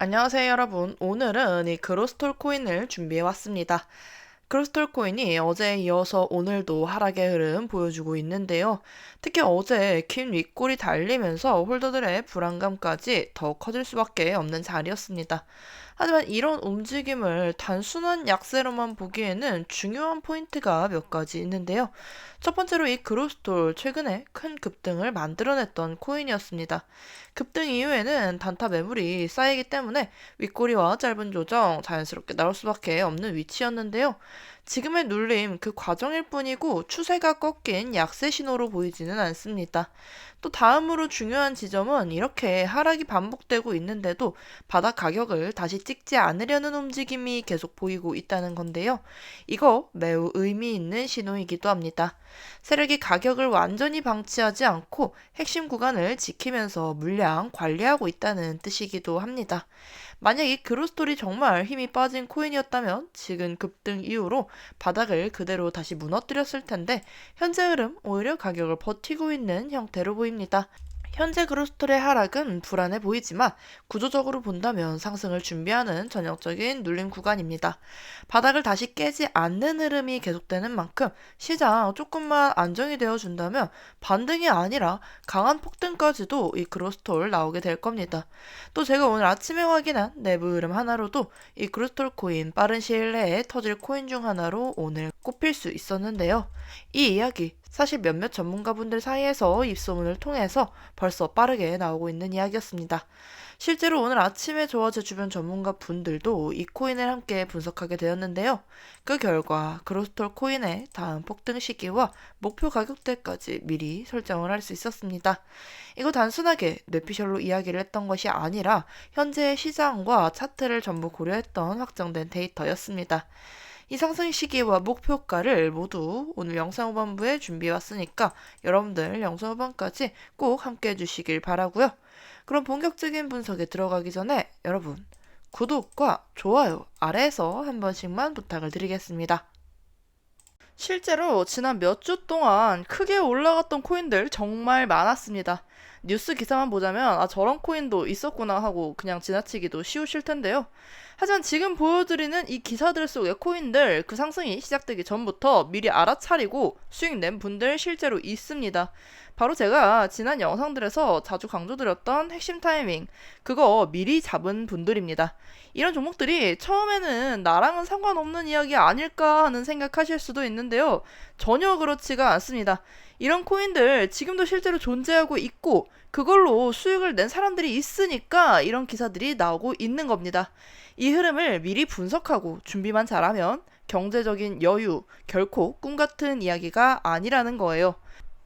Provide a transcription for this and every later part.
안녕하세요, 여러분. 오늘은 이 그로스톨 코인을 준비해 왔습니다. 크리스털 코인이 어제에 이어서 오늘도 하락의 흐름 보여주고 있는데요. 특히 어제 긴 윗골이 달리면서 홀더들의 불안감까지 더 커질 수밖에 없는 자리였습니다. 하지만 이런 움직임을 단순한 약세로만 보기에는 중요한 포인트가 몇 가지 있는데요. 첫 번째로 이 그로스톨 최근에 큰 급등을 만들어냈던 코인이었습니다. 급등 이후에는 단타 매물이 쌓이기 때문에 윗꼬리와 짧은 조정 자연스럽게 나올 수밖에 없는 위치였는데요. 지금의 눌림 그 과정일 뿐이고 추세가 꺾인 약세 신호로 보이지는 않습니다. 또 다음으로 중요한 지점은 이렇게 하락이 반복되고 있는데도 바닥 가격을 다시 찍지 않으려는 움직임이 계속 보이고 있다는 건데요. 이거 매우 의미 있는 신호이기도 합니다. 세력이 가격을 완전히 방치하지 않고 핵심 구간을 지키면서 물량 관리하고 있다는 뜻이기도 합니다. 만약 이 그로스토리 정말 힘이 빠진 코인이었다면 지금 급등 이후로 바닥을 그대로 다시 무너뜨렸을 텐데 현재 흐름 오히려 가격을 버티고 있는 형태로 보입니다. 현재 그로스톨의 하락은 불안해 보이지만 구조적으로 본다면 상승을 준비하는 전형적인 눌림 구간입니다. 바닥을 다시 깨지 않는 흐름이 계속되는 만큼 시장 조금만 안정이 되어 준다면 반등이 아니라 강한 폭등까지도 이 그로스톨 나오게 될 겁니다. 또 제가 오늘 아침에 확인한 내부 흐름 하나로도 이 그로스톨 코인 빠른 시일 내에 터질 코인 중 하나로 오늘 꼽힐 수 있었는데요. 이 이야기 사실 몇몇 전문가분들 사이에서 입소문을 통해서 벌써 빠르게 나오고 있는 이야기였습니다. 실제로 오늘 아침에 저와 제 주변 전문가 분들도 이 코인을 함께 분석하게 되었는데요. 그 결과 그로스톨 코인의 다음 폭등 시기와 목표 가격대까지 미리 설정을 할 수 있었습니다. 이거 단순하게 뇌피셜로 이야기를 했던 것이 아니라 현재의 시장과 차트를 전부 고려했던 확정된 데이터였습니다. 이 상승 시기와 목표가를 모두 오늘 영상 후반부에 준비해 왔으니까 여러분들 영상 후반까지 꼭 함께 해주시길 바라고요. 그럼 본격적인 분석에 들어가기 전에 여러분 구독과 좋아요 아래에서 한 번씩만 부탁을 드리겠습니다. 실제로 지난 몇 주 동안 크게 올라갔던 코인들 정말 많았습니다. 뉴스 기사만 보자면 아 저런 코인도 있었구나 하고 그냥 지나치기도 쉬우실 텐데요. 하지만 지금 보여드리는 이 기사들 속의 코인들 그 상승이 시작되기 전부터 미리 알아차리고 수익 낸 분들 실제로 있습니다. 바로 제가 지난 영상들에서 자주 강조드렸던 핵심 타이밍, 그거 미리 잡은 분들입니다. 이런 종목들이 처음에는 나랑은 상관없는 이야기 아닐까 하는 생각하실 수도 있는데요. 전혀 그렇지가 않습니다. 이런 코인들 지금도 실제로 존재하고 있고 그걸로 수익을 낸 사람들이 있으니까 이런 기사들이 나오고 있는 겁니다. 이 흐름을 미리 분석하고 준비만 잘하면 경제적인 여유, 결코 꿈 같은 이야기가 아니라는 거예요.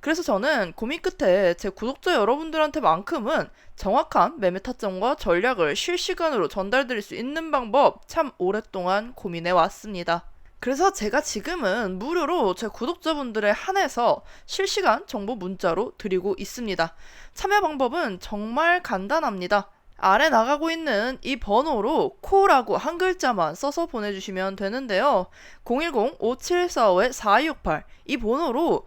그래서 저는 고민 끝에 제 구독자 여러분들한테만큼은 정확한 매매 타점과 전략을 실시간으로 전달드릴 수 있는 방법 참 오랫동안 고민해 왔습니다. 그래서 제가 지금은 무료로 제 구독자분들에 한해서 실시간 정보 문자로 드리고 있습니다. 참여 방법은 정말 간단합니다. 아래 나가고 있는 이 번호로 코라고 한 글자만 써서 보내주시면 되는데요. 010-5745-4268 이 번호로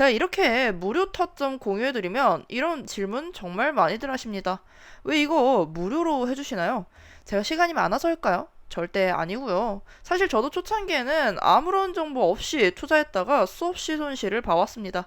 제가 이렇게 무료 타점 공유해드리면 이런 질문 정말 많이들 하십니다. 왜 이거 무료로 해주시나요? 제가 시간이 많아서일까요? 절대 아니고요. 사실 저도 초창기에는 아무런 정보 없이 투자했다가 수없이 손실을 봐왔습니다.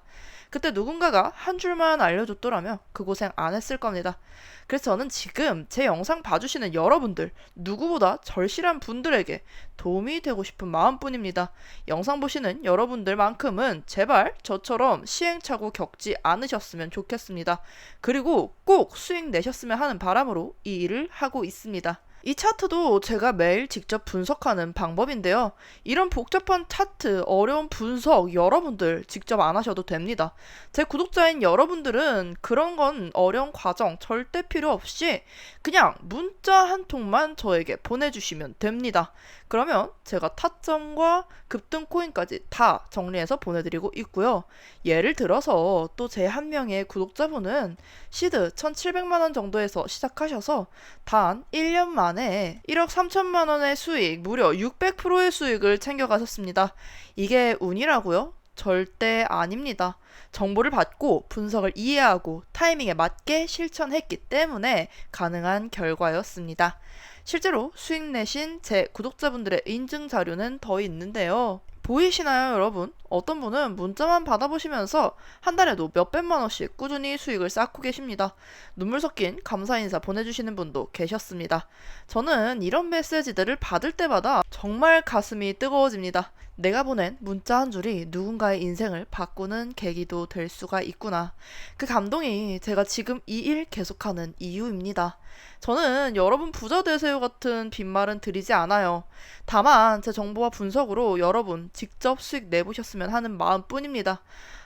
그때 누군가가 한 줄만 알려줬더라면 그 고생 안 했을 겁니다. 그래서 저는 지금 제 영상 봐주시는 여러분들, 누구보다 절실한 분들에게 도움이 되고 싶은 마음뿐입니다. 영상 보시는 여러분들만큼은 제발 저처럼 시행착오 겪지 않으셨으면 좋겠습니다. 그리고 꼭 수익 내셨으면 하는 바람으로 이 일을 하고 있습니다. 이 차트도 제가 매일 직접 분석하는 방법인데요. 이런 복잡한 차트, 어려운 분석 여러분들 직접 안 하셔도 됩니다. 제 구독자인 여러분들은 그런 건 어려운 과정 절대 필요 없이 그냥 문자 한 통만 저에게 보내주시면 됩니다. 그러면 제가 타점과 급등 코인까지 다 정리해서 보내드리고 있고요. 예를 들어서 또 제 한 명의 구독자분은 시드 1,700만원 정도에서 시작하셔서 단 1년 만에 1억 3천만 원의 수익, 무려 600%의 수익을 챙겨가셨습니다. 이게 운이라고요? 절대 아닙니다. 정보를 받고 분석을 이해하고 타이밍에 맞게 실천했기 때문에 가능한 결과였습니다. 실제로 수익 내신 제 구독자분들의 인증 자료는 더 있는데요. 보이시나요, 여러분? 어떤 분은 문자만 받아보시면서 한 달에도 몇백만 원씩 꾸준히 수익을 쌓고 계십니다. 눈물 섞인 감사 인사 보내주시는 분도 계셨습니다. 저는 이런 메시지들을 받을 때마다 정말 가슴이 뜨거워집니다. 내가 보낸 문자 한 줄이 누군가의 인생을 바꾸는 계기도 될 수가 있구나. 그 감동이 제가 지금 이 일 계속하는 이유입니다. 저는 여러분 부자 되세요 같은 빈말은 드리지 않아요. 다만 제 정보와 분석으로 여러분 직접 수익 내보셨으면 하는 마음뿐입니다.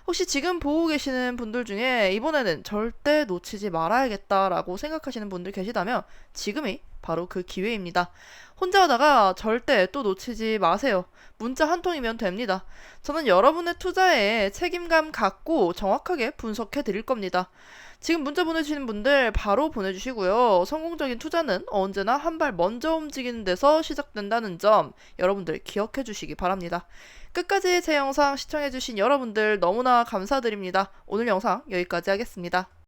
혹시 지금 보고 계시는 분들 중에 이번에는 절대 놓치지 말아야겠다라고 생각하시는 분들 계시다면 지금이 바로 그 기회입니다. 혼자 하다가 절대 또 놓치지 마세요. 문자 한 통이면 됩니다. 저는 여러분의 투자에 책임감 갖고 정확하게 분석해 드릴 겁니다. 지금 문자 보내주시는 분들 바로 보내주시고요. 성공적인 투자는 언제나 한 발 먼저 움직이는 데서 시작된다는 점 여러분들 기억해 주시기 바랍니다. 끝까지 제 영상 시청해 주신 여러분들 너무나 감사드립니다. 오늘 영상 여기까지 하겠습니다.